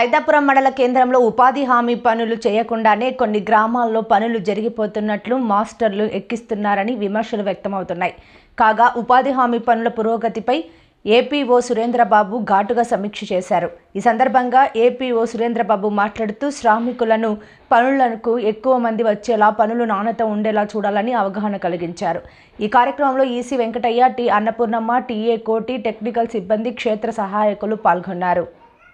సైదాపురం మండల కేంద్రంలో ఉపాధి హామీ పనులు చేయకుండానే కొన్ని గ్రామాల్లో పనులు జరిగిపోతున్నట్లు మాస్టర్లు ఎక్కిస్తున్నారని విమర్శలు వ్యక్తమవుతున్నాయి. కాగా ఉపాధి హామీ పనుల పురోగతిపై ఏపీఓ సురేంద్రబాబు ఘాటుగా సమీక్ష చేశారు. ఈ సందర్భంగా ఏపీఓ సురేంద్రబాబు మాట్లాడుతూ శ్రామికులను పనులకు ఎక్కువ మంది వచ్చేలా పనులు నాణ్యత ఉండేలా చూడాలని అవగాహన కలిగించారు. ఈ కార్యక్రమంలో EC Venkataiah T. Annapurnamma TA Koti technical సిబ్బంది క్షేత్ర సహాయకులు పాల్గొన్నారు.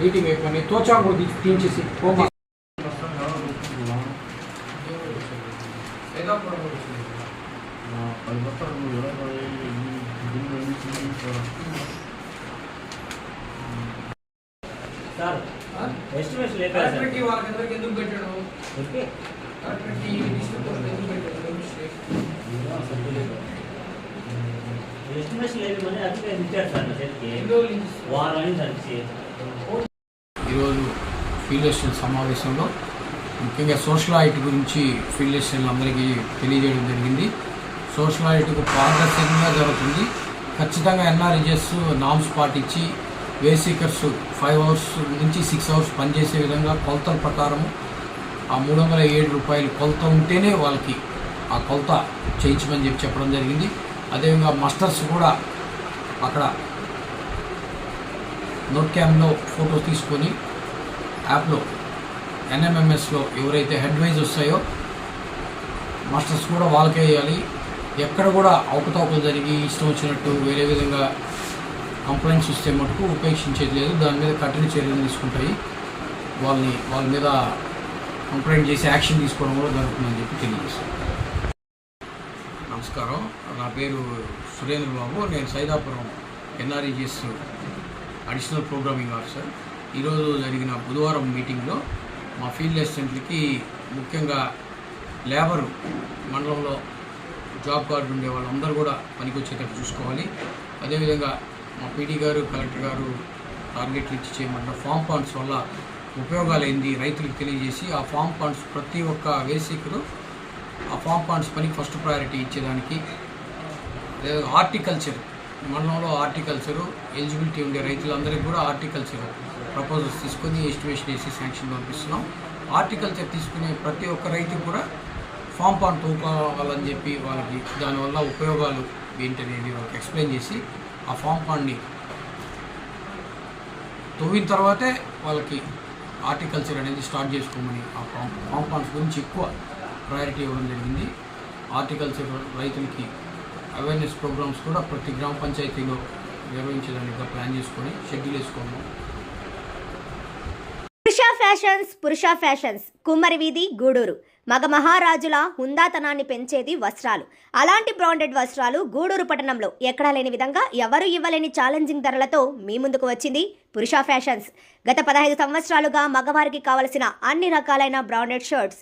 మీటింగ్ అయిపోయి తోచా కూడా తీ- తీయించేసి పోమా సార్ ఎస్టిమేషన్ లేదు సార్ వాళ్ళకందరికి ఎందుకు పెట్టాడు ఓకే ఎస్టిమేషన్ లేదు మరి అది నేను ఇచ్చారు సార్ నా చేతికి వారం అని సార్ ఈరోజు ఫీల్డ్ ఎస్టేషన్ సమావేశంలో ముఖ్యంగా సోషల్ ఐటీ గురించి ఫీల్డ్ ఎస్టేషన్ అందరికీ తెలియజేయడం జరిగింది. సోషల్ ఐటీకు పారదర్శకంగా జరుగుతుంది. ఖచ్చితంగా ఎన్ఆర్ఈజెస్ నామ్స్ పాటించి వేసీకర్స్ ఫైవ్ అవర్స్ నుంచి సిక్స్ అవర్స్ పనిచేసే విధంగా కొలతల ప్రకారం ఆ మూడు వందల ఏడు రూపాయలు కొలత ఉంటేనే వాళ్ళకి ఆ కొలత చేయించమని చెప్పి చెప్పడం జరిగింది. అదేవిధంగా మస్టర్స్ కూడా అక్కడ నోట్ క్యామ్లో ఫోటో తీసుకొని యాప్లో ఎన్ఎంఎంఎస్లో ఎవరైతే హెడ్ వైజ్ వస్తాయో మాస్టర్స్ కూడా వాళ్ళకే వేయాలి. ఎక్కడ కూడా అవకతవకలు జరిగి ఇష్టం వచ్చినట్టు వేరే విధంగా కంప్లైంట్స్ ఇస్తే మటుకు ఉపేక్షించేది లేదు. దాని మీద కఠిన చర్యలు తీసుకుంటాయి. వాళ్ళని వాళ్ళ మీద కంప్లైంట్ చేసి యాక్షన్ తీసుకోవడం కూడా జరుగుతుందని చెప్పి తెలియజేస్తాను నమస్కారం. నా పేరు సురేంద్ర బాబు నేను Saidapuram NREGS additional programming officer ఈరోజు జరిగిన బుధవారం మీటింగ్లో మా ఫీల్డ్ అసిస్టెంట్లకి ముఖ్యంగా లేబరు మండలంలో జాబ్ కార్డు ఉండే వాళ్ళందరూ కూడా పనికి వచ్చేటట్టు చూసుకోవాలి. అదేవిధంగా మా పీడీ గారు కలెక్టర్ గారు టార్గెట్లు ఇచ్చి చేయమంటున్న ఫామ్ పాండ్స్ వల్ల ఉపయోగాలు ఏంది రైతులకు తెలియజేసి ఆ ఫామ్ పాండ్స్ ప్రతి ఒక్క వేసికరు ఆ ఫామ్ పాండ్స్ పనికి ఫస్ట్ ప్రయారిటీ ఇచ్చేదానికి అదే హార్టికల్చర్ మండలంలో హార్టికల్చరు ఎలిజిబిలిటీ ఉండే రైతులందరికీ కూడా హార్టికల్చరు ప్రపోజల్స్ తీసుకొని ఎస్టిమేషన్ వేసి శాంక్షన్ పంపిస్తున్నాం. హార్టికల్చర్ తీసుకునే ప్రతి ఒక్క రైతు కూడా ఫామ్ పాన్ తోపాలని చెప్పి వాళ్ళకి దానివల్ల ఉపయోగాలు ఏంటనేది వాళ్ళకి ఎక్స్ప్లెయిన్ చేసి ఆ ఫామ్ పాన్ని తవ్విన తర్వాతే వాళ్ళకి హార్టికల్చర్ అనేది స్టార్ట్ చేసుకోమని ఆ ఫామ్ ఫామ్ పాన్స్ గురించి ఎక్కువ ప్రయారిటీ ఇవ్వడం జరిగింది. హార్టికల్చర్ రైతులకి అవేర్నెస్ ప్రోగ్రామ్స్ కూడా ప్రతి గ్రామ పంచాయతీలో నిర్వహించడానికి ప్లాన్ చేసుకొని షెడ్యూల్ వేసుకున్నాం. పురుష ఫ్యాషన్స్ పురుష ఫ్యాషన్స్ కుమ్మరి వీధి గూడూరు. మగ మహారాజుల హుందాతనాన్ని పెంచేది వస్త్రాలు. అలాంటి బ్రాండెడ్ వస్త్రాలు గూడూరు పట్టణంలో ఎక్కడా లేని విధంగా ఎవరు ఇవ్వలేని ఛాలెంజింగ్ ధరలతో మీ ముందుకు వచ్చింది పురుష ఫ్యాషన్స్ గత పదహైదు సంవత్సరాలుగా మగవారికి కావలసిన అన్ని రకాలైన branded shirts